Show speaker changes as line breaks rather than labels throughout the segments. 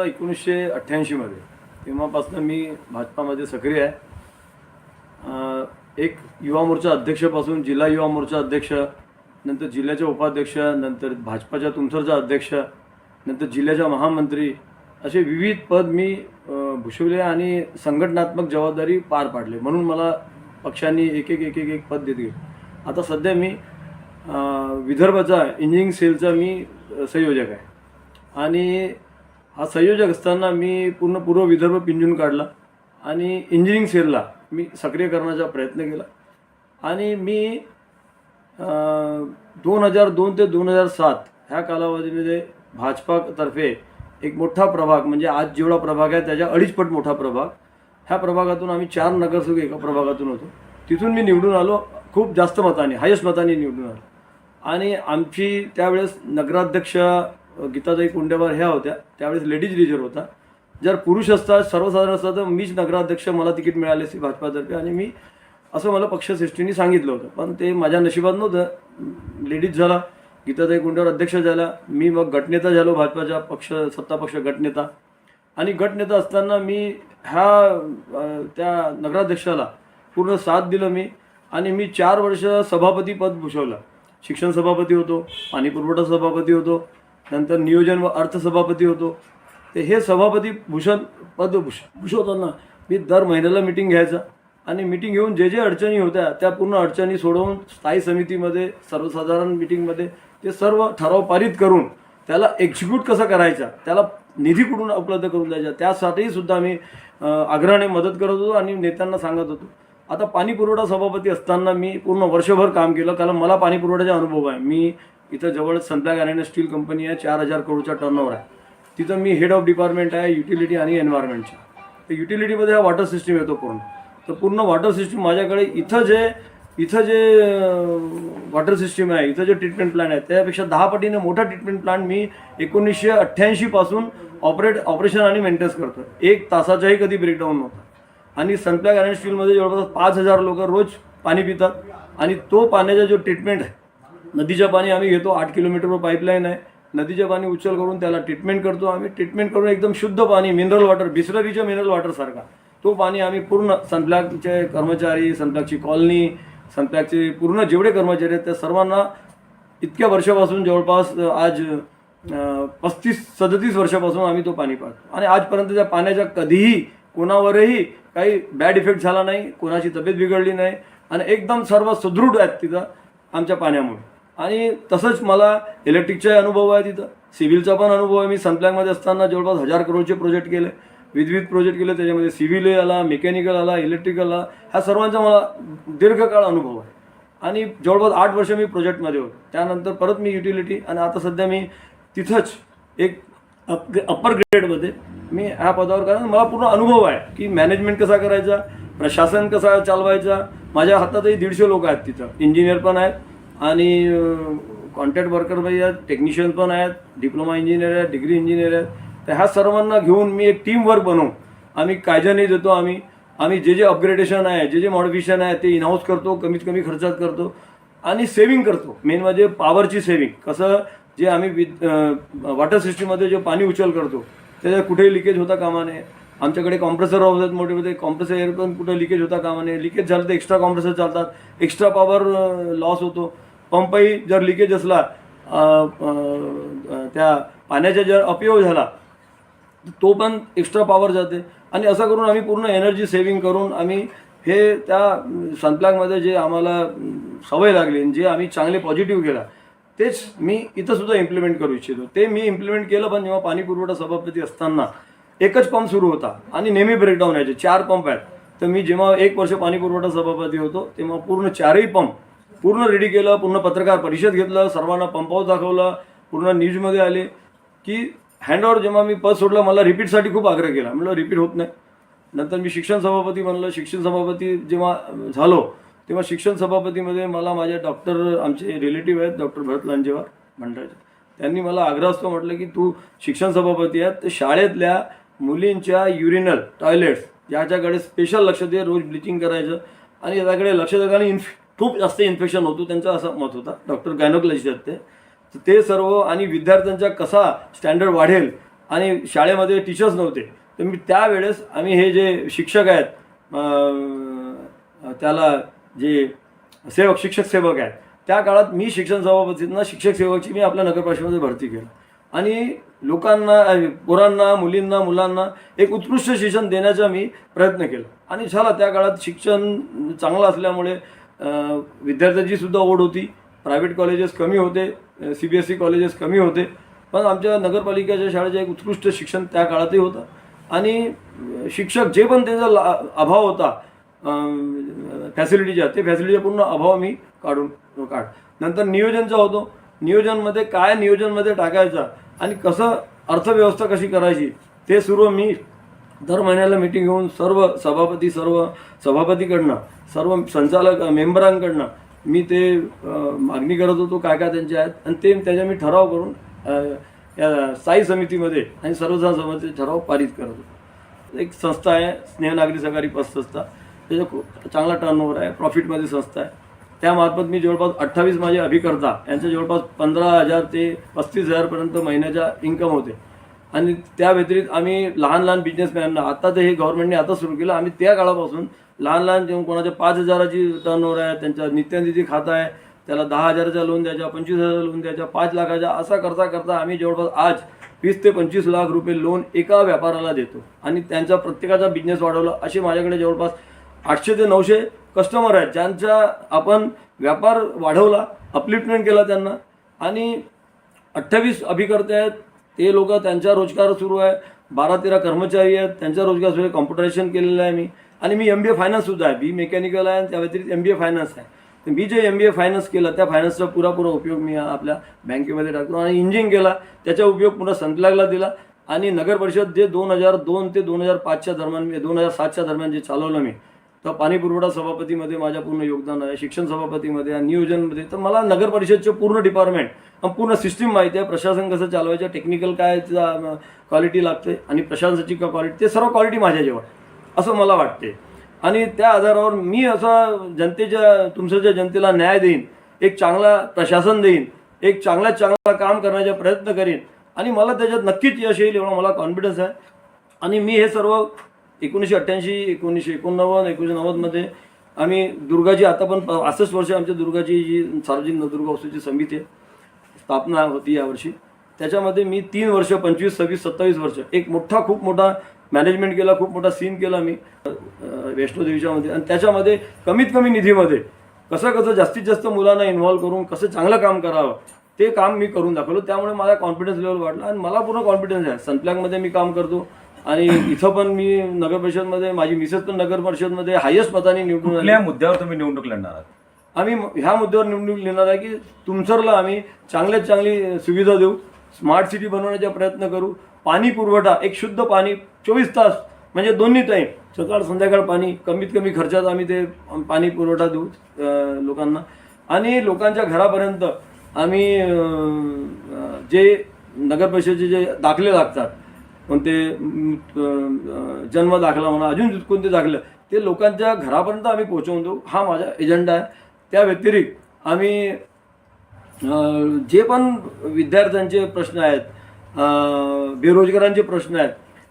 केलं एकोणीसशे अठ्ठ्याऐंशीमध्ये तेव्हापासून मी भाजपामध्ये सक्रिय आहे. एक युवा मोर्चा अध्यक्षपासून जिल्हा युवा मोर्चा अध्यक्ष नंतर जिल्ह्याचे उपाध्यक्ष नंतर भाजपाच्या तुमसरचा अध्यक्ष नंतर जिल्ह्याच्या महामंत्री असे विविध पद मी भूषवले आणि संघटनात्मक जबाबदारी पार पाडले. म्हणून मला पक्षांनी एक एक एक एक एक पद देत गेले. आता सध्या मी विदर्भाचा इंजिनिअरिंग सेलचा मी संयोजक आहे. आणि हा संयोजक असताना मी पूर्ण पूर्व विदर्भ पिंजून काढला आणि इंजिनिअरिंग सेलला मी सक्रिय करण्याचा प्रयत्न केला. आणि मी दोन हजार दोन ते दोन हजार सात ह्या कालावधीमध्ये भाजपातर्फे एक मोठा प्रभाग म्हणजे आज जेवढा प्रभाग आहे त्याच्या अडीचपट मोठा प्रभाग ह्या प्रभागातून आम्ही चार नगरसेवक एका प्रभागातून होतो. तिथून मी निवडून आलो खूप जास्त मताने हायस्ट मताने निवडून आलो. आणि आमची त्यावेळेस नगराध्यक्ष गीताताई कुंडेवार ह्या होत्या. त्यावेळेस लेडीज रिजर्व होता. जर पुरुष असतात सर्वसाधारण असतात तर मीच नगराध्यक्ष मला तिकीट मिळाले असते भाजपातर्फे आणि मी असं मला पक्षश्रेष्ठींनी सांगितलं होतं. पण ते माझ्या नशिबात नव्हतं. लेडीज झाला गीताताई कुंडेवर अध्यक्ष झाला मी मग गटनेता झालो भाजपाच्या पक्ष सत्ता पक्ष गटनेता आणि गटनेता असताना मी ह्या त्या नगराध्यक्षाला पूर्ण साथ दिलं मी आणि मी चार वर्ष सभापती पद भूषवलं. शिक्षण सभापती होतो पाणी पुरवठा सभापती होतो नंतर नियोजन व अर्थ सभापती होतो. ते हे सभापती भूषण पद भूष भूषवताना मी दर महिन्याला मिटिंग घ्यायचा. आणि मिटिंग घेऊन जे जे अडचणी होत्या त्या पूर्ण अडचणी सोडवून स्थायी समितीमध्ये सर्वसाधारण मिटिंगमध्ये ते सर्व ठराव पारित करून त्याला एक्झिक्यूट कसा करायचा त्याला निधी कुठून उपलब्ध करून द्यायचा त्यासाठी सुद्धा मी आग्रहाने मदत करत होतो आणि नेत्यांना सांगत होतो. आता पाणी पुरवठा सभापती असताना मी पूर्ण वर्षभर काम केलं कारण मला पाणी पुरवठ्याचा अनुभव आहे. मी इथं जवळ संत्रा गार्डेन स्टील कंपनी आहे चार हजार करोडचा टर्नओव्हर आहे. तिथं मी हेड ऑफ डिपार्टमेंट आहे युटिलिटी आणि एन्व्हायरमेंटच्या तर युटिलिटीमध्ये हा वॉटर सिस्टीम येतो पूर्ण. तर पूर्ण वॉटर सिस्टीम माझ्याकडे इथं जे इथं जे वॉटर सिस्टीम आहे इथं जे ट्रीटमेंट प्लांट आहे त्यापेक्षा दहा पटीने मोठा ट्रीटमेंट प्लांट मी एकोणीसशे अठ्ठ्याऐंशीपासून ऑपरेट ऑपरेशन आणि मेंटेनन्स करतो एक तासाचाही कधी ब्रेकडाऊन नव्हता. आणि सनप्लॅग आयर्न स्टीलमध्ये जवळपास पाच हजार लोक रोज पाणी पितात. आणि तो पाण्याचा जो ट्रीटमेंट आहे नदीचं पाणी आम्ही घेतो आठ किलोमीटरवर पाईपलाईन आहे. नदीचं पाणी उचल करून त्याला ट्रीटमेंट करतो आम्ही. ट्रीटमेंट करून एकदम शुद्ध पाणी मिनरल वॉटर बिसलरीच्या मिनरल वॉटरसारखा तो पाणी आम्ही पूर्ण सनप्लॅकचे कर्मचारी सनप्लॅकची कॉलनी सनप्लॅकचे पूर्ण जेवढे कर्मचारी आहेत त्या सर्वांना इतक्या वर्षापासून जवळपास आज पस्तीस सदतीस वर्षापासून आम्ही तो पाणी पाहतो. आणि आजपर्यंत त्या पाण्याचा कधीही कोणावरही काही बॅड इफेक्ट झाला नाही कोणाची तब्येत बिघडली नाही आणि एकदम सर्व सुदृढ आहेत तिथं आमच्या पाण्यामुळे. आणि तसंच मला इलेक्ट्रिकचा अनुभव आहे तिथं सिव्हिलचा पण अनुभव आहे. मी सनप्लॅगमध्ये असताना जवळपास हजार करोडचे प्रोजेक्ट केले. विविध प्रोजेक्ट केले. त्याच्यामध्ये सिव्हिल आला मेकॅनिकल आला इलेक्ट्रिकल आला. ह्या सर्वांचा मला दीर्घकाळ अनुभव आहे. आणि जवळपास आठ वर्ष मी प्रोजेक्टमध्ये होतो. त्यानंतर परत मी युटिलिटी आणि आता सध्या मी तिथंच एक अप अप्पर ग्रेडमध्ये मी ह्या पदावर कारण मला पूर्ण अनुभव आहे की मॅनेजमेंट कसा करायचा प्रशासन कसा चालवायचा. माझ्या हातातही दीडशे लोक आहेत तिथं. इंजिनियर पण आहेत. आणि कॉन्ट्रॅक्ट वर्कर बाई आहेत टेक्निशियन पण आहेत डिप्लोमा इंजिनियर आहेत डिग्री इंजिनियर आहेत. तर ह्या सर्वांना घेऊन मी एक टीम वर्क बनवून आम्ही कायद्याने देतो आम्ही. आम्ही जे जे अपग्रेडेशन आहे जे जे मॉडिफिकेशन आहे ते इनहाऊस करतो कमीत कमी खर्चात करतो आणि सेविंग करतो. मेन म्हणजे पॉवरची सेव्हिंग कसं जे आम्ही विद वॉटर सिस्टीममध्ये जे पाणी उचल करतो त्याच्यात कुठेही लिकेज होता कामा नये. आमच्याकडे कॉम्प्रेसर हाऊस आहेत मोठे मोठे. कॉम्प्रेसर एअर पण कुठे लिकेज होता कामा नये. लिकेज झालं तर एक्स्ट्रा कॉम्प्रेसर चालतात. एक्स्ट्रा पॉवर लॉस होतो. पंपही जर लिकेज असला त्या पाण्याचा जर अपयोग झाला तो पण एक्स्ट्रा पॉवर जाते. आणि असं करून आम्ही पूर्ण एनर्जी सेविंग करून आम्ही हे त्या सनप्लॅगमध्ये जे आम्हाला सवय लागली जे आम्ही चांगले पॉझिटिव्ह केला तेच मी इथंसुद्धा इम्प्लिमेंट करू इच्छितो. ते मी इम्प्लिमेंट केलं पण जेव्हा पाणी पुरवठा सभापती असताना एकच पंप सुरू होता आणि नेहमी ब्रेकडाऊन यायचे. चार पंप आहेत. तर मी जेव्हा एक वर्ष पाणी पुरवठा सभापती होतो तेव्हा पूर्ण चारही पंप पूर्ण रेडी केलं पूर्ण पत्रकार परिषद घेतलं सर्वांना पंपावर दाखवलं पूर्ण न्यूजमध्ये आले की हँडओवर जेव्हा मी पद सोडलं मला रिपीटसाठी खूप आग्रह केला. म्हटलं रिपीट होत नाही. नंतर मी शिक्षण सभापती म्हणलं शिक्षण सभापती जेव्हा झालो तेव्हा शिक्षण सभापतीमध्ये मला माझे डॉक्टर आमचे रिलेटिव्ह आहेत डॉक्टर भरत लांजेवार मंडळाचे. त्यांनी मला आग्रह असतो म्हटलं की तू शिक्षण सभापती आहेत तर शाळेतल्या मुलींच्या युरिनल टॉयलेट्स याच्याकडे स्पेशल लक्ष दे रोज ब्लिचिंग करायचं आणि याच्याकडे लक्ष देताना कारण इन्फ खूप जास्त इन्फेक्शन होतो त्यांचं असं मत होता. डॉक्टर गायनोकॉलॉजिस्ट आहेत ते. तर ते सर्व आणि विद्यार्थ्यांचा कसा स्टँडर्ड वाढेल आणि शाळेमध्ये टीचर्स नव्हते तर मी त्यावेळेस आम्ही हे जे शिक्षक आहेत त्याला जे सेवक शिक्षक सेवक आहेत त्या काळात मी शिक्षण सभापतींना शिक्षक सेवकची मी आपल्या नगरपालिकेमध्ये भरती केलं. आणि लोकांना पोरांना मुलींना मुलांना एक उत्कृष्ट शिक्षण देण्याचा मी प्रयत्न केला. आणि झाला त्या काळात शिक्षण चांगलं असल्यामुळे विद्यार्थ्याची सुद्धा ओढ होती. प्रायव्हेट कॉलेजेस कमी होते. C B S E colleges कमी होते. पण आमच्या नगरपालिकेच्या शाळेचे एक उत्कृष्ट शिक्षण त्या काळातही होतं. आणि शिक्षक जे पण त्याचा ला- अभाव होता फॅसिलिटीच्या ते फॅसिलिटीचा पूर्ण अभाव मी काढून काढ. नंतर नियोजनचा होतो नियोजनमध्ये काय नियोजनमध्ये टाकायचा आणि कसं अर्थव्यवस्था कशी करायची ते सर्व मी दर महिन्याला मिटिंग घेऊन सर्व सभापती सर्व सभापतीकडनं सर्व संचालक मेंबरांकडनं मी ते मागणी करत होतो काय काय त्यांचे आहेत. आणि ते त्याच्या मी ठराव करून या स्थायी समितीमध्ये आणि सर्वजण समितीचे ठराव पारित करत होतो. एक संस्था आहे स्नेह नागरी सहकारी पतसंस्था त्याचा खूप चांगला टर्नओव्हर आहे प्रॉफिटमध्ये संस्था आहे. त्यामार्फत मी जवळपास अठ्ठावीस माझे अभिकर्ता यांचे जवळपास पंधरा हजार ते पस्तीस हजारपर्यंत महिन्याच्या इन्कम होते. आणि त्या व्यतिरिक्त आम्ही लहान लहान बिझनेसमॅनना आता ते हे गव्हर्नमेंटने आता सुरू केलं. आम्ही त्या काळापासून लहान लहान जेव्हा कोणाच्या पाच हजाराची टर्नओव्हर आहे त्यांच्या नित्यानिधी खाता आहे त्याला दहा हजाराचा लोन द्यायचा पंचवीस हजार लोन द्यायचा पाच लाखाच्या असा करता करता आम्ही जवळपास आज वीस ते पंचवीस लाख रुपये लोन एका व्यापाराला देतो. आणि त्यांचा प्रत्येकाचा बिझनेस वाढवला असे माझ्याकडे जवळपास आठशे ते नऊशे कस्टमर आहेत ज्यांचा आपण व्यापार वाढवला अपलिफ्टमेंट केला त्यांना. आणि अठ्ठावीस अभिकर्ते आहेत ते लोक त्यांचा रोजगार सुरू आहे. बारा तेरा कर्मचारी आहेत. त्यांचा रोजगार सुरू आहे. कॉम्प्युटरायझेशन केलेलं आहे मी. आणि मी एम बी ए फायनान्ससुद्धा आहे. बी मेकॅनिकल आहे आणि त्या व्यतिरिक्त एम बी ए फायनान्स आहे. तर मी जे एम बी ए फायनान्स केलं त्या फायनान्सचा पुरापुरा उपयोग मी आपल्या बँकेमध्ये टाकतो. आणि इंजिन केला. त्याचा उपयोग पुन्हा संतलागला दिला. आणि नगर परिषद जे दोन हजार दोन ते दोन हजार पाचच्या दरम्यान दोन हजार सातच्या दरम्यान जे चालवलं मी तर पाणी पुरवठा सभापतीमध्ये माझ्या पूर्ण योगदान आहे शिक्षण सभापतीमध्ये आहे नियोजनमध्ये. तर मला नगर परिषदचे पूर्ण डिपार्टमेंट पूर्ण सिस्टीम माहिती आहे प्रशासन कसं चालवायचं टेक्निकल काय क्वालिटी लागते आणि प्रशासनाची का क्वालिटी ते सर्व क्वालिटी माझ्याजवळ जेव्हा. असं मला वाटते. आणि त्या आधारावर मी असं जनतेच्या तुमच्या जनतेला न्याय देईन एक चांगला प्रशासन देईन एक चांगल्यात चांगला काम करण्याचा प्रयत्न करीन. आणि मला त्याच्यात नक्कीच यश येईल एवढा मला कॉन्फिडन्स आहे. आणि मी हे सर्व एकोणीसशे अठ्ठ्याऐंशी एकोणीसशे एकोणनव्वद एकोणीसशे नव्वदमध्ये आम्ही दुर्गाची आता पण पासष्ट वर्ष आमच्या दुर्गाची जी सार्वजनिक नवदुर्गा उत्सवची समिती आहे स्थापना होती यावर्षी. त्याच्यामध्ये मी तीन वर्ष पंचवीस सव्वीस सत्तावीस वर्ष एक मोठा खूप मोठा मॅनेजमेंट केला खूप मोठा सीन केला मी वैष्णोदेवीच्यामध्ये मध्ये. आणि त्याच्यामध्ये कमीत कमी निधीमध्ये कसं कसं जास्तीत जास्त मुलांना इन्व्हॉल्व करून कसं चांगलं काम करावं ते काम मी करून दाखवलं. त्यामुळे माझा कॉन्फिडन्स लेवल वाढला आणि मला पूर्ण कॉन्फिडन्स आहे. सनप्लॅगमध्ये मी काम करतो. आणि इथं पण मी नगर परिषदमध्ये माझी मिसेस पण नगर परिषदमध्ये हायेस्ट मताने निवडून आली.
कुठल्या मुद्द्यावर तुम्ही निवडणूक लढणार आहात?
आम्ही ह्या मुद्द्यावर निवडणूक लिहिणार आहे की तुमसरला आम्ही चांगल्यात चांगली सुविधा देऊ स्मार्ट सिटी बनवण्याचा प्रयत्न करू पाणी पुरवठा एक शुद्ध पाणी चोवीस तास म्हणजे दोन्ही टाईम सकाळ संध्याकाळ पाणी कमीत कमी खर्चात आम्ही ते पाणी पुरवठा देऊ अं, लोकांना. आणि लोकांच्या घरापर्यंत आम्ही अं, जे नगर परिषदेचे जे दाखले लागतात कोणते ते जन्म दाखला म्हणा अजून कोणते दाखलं ते लोकांच्या घरापर्यंत आम्ही पोहोचवून देऊ हा माझा एजेंडा आहे. त्या व्यतिरिक्त आम्ही जे पण विद्यार्थ्यांचे प्रश्न आहेत बेरोजगारांचे प्रश्न आहेत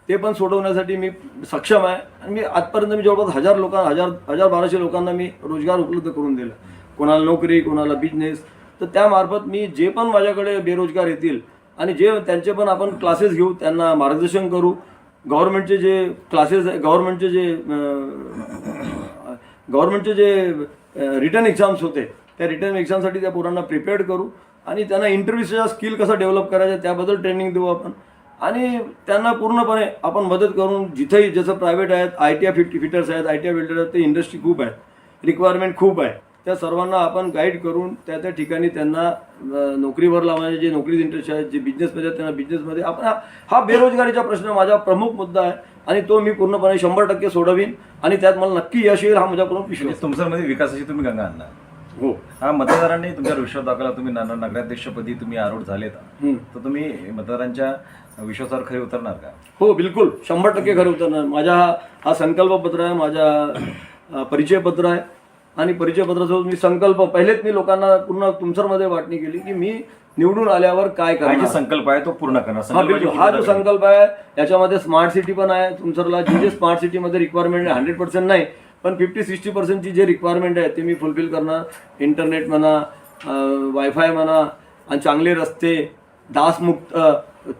ते पण सोडवण्यासाठी मी सक्षम आहे. आणि मी आजपर्यंत मी जवळपास हजार लोकांना हजार हजार बाराशे लोकांना मी रोजगार उपलब्ध करून दिला. कोणाला नोकरी कोणाला बिझनेस तर त्यामार्फत मी जे पण माझ्याकडे बेरोजगार येतील आणि जे त्यांचे पण आपण क्लासेस घेऊ त्यांना मार्गदर्शन करू. गव्हर्नमेंटचे जे क्लासेस गव्हर्नमेंटचे जे गव्हर्नमेंटचे जे रिटर्न एक्झाम्स होते त्या रिटर्न एक्झामसाठी त्या पोरांना प्रिपेअर्ड करू आणि त्यांना इंटरव्ह्यूचा स्किल कसा डेव्हलप करायचा त्याबद्दल ट्रेनिंग देऊ आपण. आणि त्यांना पूर्णपणे आपण मदत करून जिथेही जसं प्रायव्हेट आहेत I T I fit fitters आहेत आय टी आय बिल्डर आहेत ते इंडस्ट्री खूप आहे रिक्वायरमेंट खूप आहे. त्या सर्वांना आपण गाईड करून त्या त्या ठिकाणी त्यांना नोकरीवर लावण्याचे जे नोकरीत इंटरेस्ट आहेत जे बिझनेसमध्ये आहेत त्यांना बिझनेसमध्ये आपण हा- हा बेरोजगारीचा प्रश्न माझा प्रमुख मुद्दा आहे आणि तो मी पूर्णपणे शंभर टक्के सोडवीन आणि त्यात मला नक्की यश येईल हा माझ्याकडून विश्वास
म्हणजे तुमच्यामध्ये विकासाची तुम्ही गंगा आणणार.
हो.
हा मतदारांनी तुमच्यावर विश्वास दाखवला तुम्ही नगर- नगराध्यक्षपदी तुम्ही आरूढ झालेत. तर तुम्ही मतदारांच्या विश्वासावर खरे उतरणार का?
हो बिलकुल. शंभर टक्के खरं उतरणार. माझा हा संकल्पपत्र आहे माझा परिचयपत्र आहे. आणि परिचयपत्रासोबत मी संकल्प पहिलेच मी लोकांना पूर्ण तुमसरमध्ये वाटणी केली की मी निवडून आल्यावर काय
काय जे
करणार?
संकल्प आहे तो पूर्ण करणार.
हा
संकल्पाची
बिलकुल. हा जो संकल्प आहे याच्यामध्ये स्मार्ट सिटी पण आहे तुमचं जे जे स्मार्ट सिटीमध्ये रिक्वायरमेंट आहे हंड्रेड पर्सेंट नाही पण फिफ्टी सिक्स्टी पर्सेंटची जे रिक्वायरमेंट आहे ते मी फुलफिल करणार. इंटरनेट म्हणा वायफाय म्हणा आणि चांगले रस्ते डासमुक्त अ,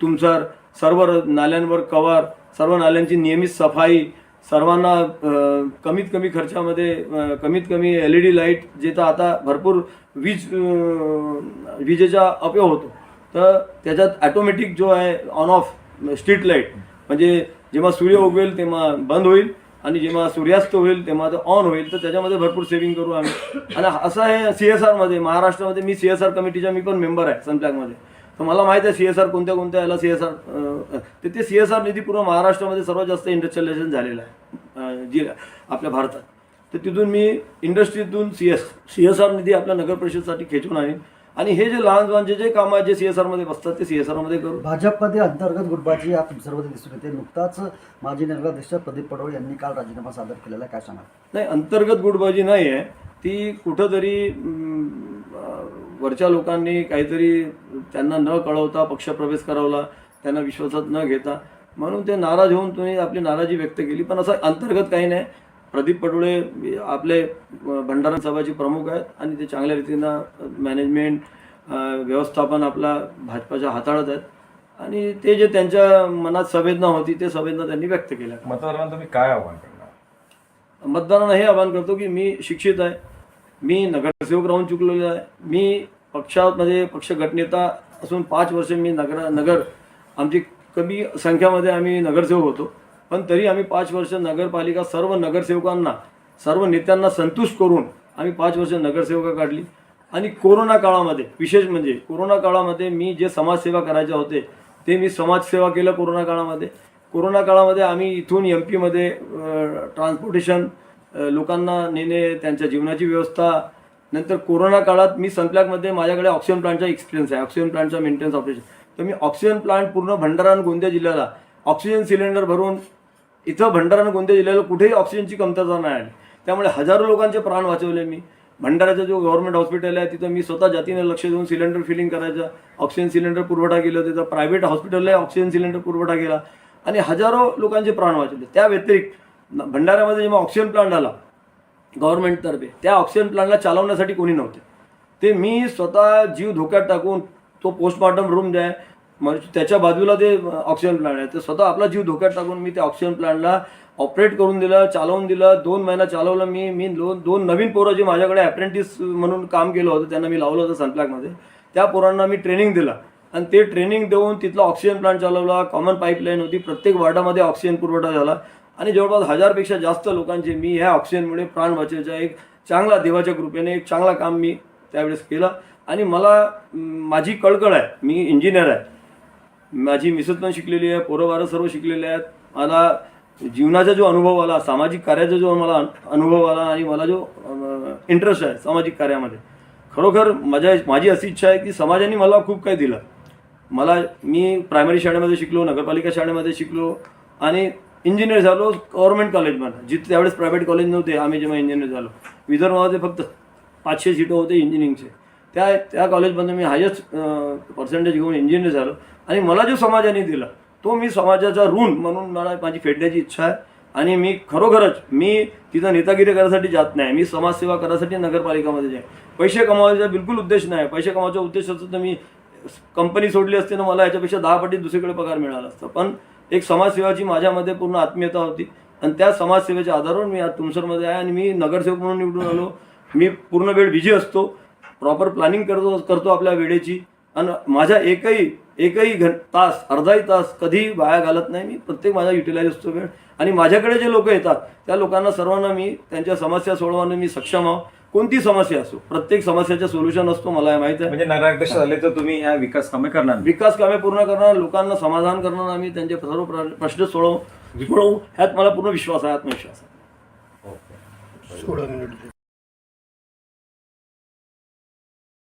तुमचं सर्व र- नाल्यांवर कवर सर्व नाल्यांची नियमित सफाई सर्वांना कमीत कमी खर्चामध्ये कमीत कमी एल ई डी लाइट जे तर आता भरपूर वीज विजेचा अपयोग होतो. तर त्याच्यात ॲटोमॅटिक जो आहे ऑन ऑफ स्ट्रीट लाइट म्हणजे जेव्हा सूर्य उगवेल तेव्हा बंद होईल. आणि जेव्हा सूर्यास्त होईल तेव्हा ते ऑन होईल. तर त्याच्यामध्ये भरपूर सेव्हिंग करू आम्ही. आणि असं आहे सी एस आरमध्ये महाराष्ट्रामध्ये मी सी एस आर कमिटीचा मी पण मेंबर आहे सनप्लॅकमध्ये तर मला माहिती आहे सी एस आर कोणत्या कोणत्या याला सी एस आर तर ते सी एस आर निधी पूर्ण महाराष्ट्रामध्ये सर्वात जास्त इंडस्ट्रियलायझेशन झालेलं आहे जी आपल्या भारतात. तर तिथून मी इंडस्ट्रीतून C S C S R निधी आपल्या नगर परिषदसाठी खेचून आणीन. आणि हे जे लहान लहान जे जे कामं आहेत जे सी एस आरमध्ये बसतात ते सी एस आरमध्ये करू.
भाजपमध्ये अंतर्गत गुटबाजी या सर्वत्र दिसून येते. नुकताच माजी नगराध्यक्ष प्रदीप पडवळ यांनी काल राजीनामा सादर केलेला आहे. काय सांगा
नाही अंतर्गत गुटबाजी नाही आहे ती कुठंतरी वरच्या लोकांनी काहीतरी त्यांना न कळवता पक्षप्रवेश करवला त्यांना विश्वासात न घेता. म्हणून ते नाराज होऊन तुम्ही आपली नाराजी व्यक्त केली. पण असं अंतर्गत काही नाही. प्रदीप पडोळे आपले भंडारा सभाचे प्रमुख आहेत आणि ते चांगल्या रीतीनं मॅनेजमेंट व्यवस्थापन आपला भाजपाच्या हाताळत आहेत. आणि ते जे त्यांच्या मनात संवेदना होती ते संवेदना त्यांनी व्यक्त केल्या.
मतदारांना तुम्ही काय आव्हान करणार?
मतदारांना हे आवाहन करतो की मी शिक्षित आहे. मी नगरसेवक राहून चुकलेलो आहे. मी पक्षामध्ये म्हणजे पक्ष गटनेता असून पाच वर्ष मी नगर नगर आमची कमी संख्यामध्ये आम्ही नगरसेवक होतो. पण तरी आम्ही पाच वर्ष नगरपालिका सर्व नगरसेवकांना सर्व नेत्यांना संतुष्ट करून आम्ही पाच वर्ष नगरसेवका काढली. आणि कोरोना काळामध्ये विशेष म्हणजे कोरोना काळामध्ये मी जे समाजसेवा करायचे होते ते मी समाजसेवा केलं कोरोना काळामध्ये. कोरोना काळामध्ये आम्ही इथून एम पीमध्ये ट्रान्सपोर्टेशन लोकांना नेणे त्यांच्या जीवनाची व्यवस्था. नंतर कोरोना काळात मी सनप्लॅकमध्ये माझ्याकडे ऑक्सिजन प्लांटचा एक्सपिरियन्स आहे. ऑक्सिजन प्लांटचा मेंटेनन्स ऑपरेशन तर मी ऑक्सिजन प्लांट पूर्ण भंडारा आणि गोंदिया जिल्ह्याला ऑक्सिजन सिलेंडर भरून इथं भंडारा आणि गोंदिया जिल्ह्याला कुठेही ऑक्सिजनची कमतरता नाही आली. त्यामुळे हजारो लोकांचे प्राण वाचवले मी. भंडाऱ्याचं जो गव्हर्नमेंट हॉस्पिटल आहे तिथं मी स्वतः जातीने लक्ष देऊन सिलेंडर फिलिंग करायचं. ऑक्सिजन सिलेंडर पुरवठा केला तिथं प्रायव्हेट हॉस्पिटलला ऑक्सिजन सिलेंडर पुरवठा केला. आणि हजारो लोकांचे प्राण वाचवले. त्या व्यतिरिक्त भंडाऱ्यामध्ये जेव्हा ऑक्सिजन प्लांट आला गव्हर्नमेंटतर्फे त्या ऑक्सिजन प्लांटला चालवण्यासाठी कोणी नव्हते. ते मी स्वतः जीव धोक्यात टाकून तो पोस्टमॉर्टम रूम जे आहे म्हणजे त्याच्या बाजूला ते ऑक्सिजन प्लांट आहे. तर स्वतः आपला जीव धोक्यात टाकून मी त्या ऑक्सिजन प्लांटला ऑपरेट करून दिलं चालवून दिलं. दोन महिना चालवलं मी. मी दोन दोन नवीन पोरं जे माझ्याकडे अप्रेंटिस म्हणून काम केलं होतं त्यांना मी लावलं होतं सनप्लॅकमध्ये त्या पोरांना मी ट्रेनिंग दिलं. आणि ते ट्रेनिंग देऊन तिथला ऑक्सिजन प्लांट चालवला. कॉमन पाईपलाईन होती. प्रत्येक वार्डामध्ये ऑक्सिजन पुरवठा झाला. आणि जवळपास हजारपेक्षा जास्त लोकांचे मी ह्या ऑक्सिजनमुळे प्राण वाचायचा एक चांगला देवाच्या कृपेने एक चांगला काम मी त्यावेळेस केलं. आणि मला माझी कळकळ आहे. मी इंजिनियर आहे. माझी मिसेस पण शिकलेली आहे. पोरंबारं सर्व शिकलेले आहेत. मला जीवनाचा जो अनुभव आला सामाजिक कार्याचा जो मला अनुभव आला आणि मला जो इंटरेस्ट आहे सामाजिक कार्यामध्ये खरोखर माझ्या माझी अशी इच्छा आहे की समाजाने मला खूप काही दिलं. मला मी प्रायमरी शाळेमध्ये शिकलो नगरपालिका शाळेमध्ये शिकलो आणि इंजिनियर झालो गव्हर्नमेंट कॉलेजमध्ये जिथे त्यावेळेस प्रायव्हेट कॉलेज नव्हते आम्ही जेव्हा इंजिनियर झालो. विदर्भामध्ये फक्त पाचशे सीटं होते इंजिनिअरिंगचे त्या त्या कॉलेजमध्ये मी हायस्ट पर्सेंटेज घेऊन इंजिनियर झालो. आणि मला जो समाजाने दिला तो मी समाजाचा ऋण म्हणून मला माझी फेडण्याची इच्छा आहे. आणि मी खरोखरच मी तिथं नेतागिरी करायसाठी जात नाही. मी समाजसेवा करायसाठी नगरपालिकामध्ये जाईन. पैसे कमावायचा बिलकुल उद्देश नाही. पैसे कमावायचा उद्देश असतो तर मी कंपनी सोडली असते ना मला याच्यापेक्षा दहा पटी दुसरीकडे पगार मिळाला असता. पण एक समाजसेवाची माझ्यामध्ये पूर्ण आत्मीयता होती. आणि त्या समाजसेवेच्या आधारावर मी आज तुमसरमध्ये आहे आणि मी नगरसेवक म्हणून निवडून आलो. मी पूर्ण वेळ बिझी असतो. प्रॉपर प्लॅनिंग करतो करतो आपल्या वेळेची. आणि माझ्या एकही एकही घं तास अर्धाही तास कधीही वाया घालत नाही. मी प्रत्येक माझा युटिलाइज असतो वेळ. आणि माझ्याकडे जे लोक येतात त्या लोकांना सर्वांना मी त्यांच्या समस्या सोडवाने मी सक्षम आहो. कोणती समस्या असो प्रत्येक समस्याचं सोल्युशन असतो मला हे माहिती आहे.
म्हणजे नगराध्यक्ष झाले तर तुम्ही ह्या विकास कामे करणार.
विकास कामे पूर्ण करणार लोकांना समाधान करणार आम्ही त्यांचे सर्व प्र- प्रश्न सोडवू सोडवू. ह्यात मला पूर्ण विश्वास आहे आत्मविश्वास आहे.
सोळा मिनिट.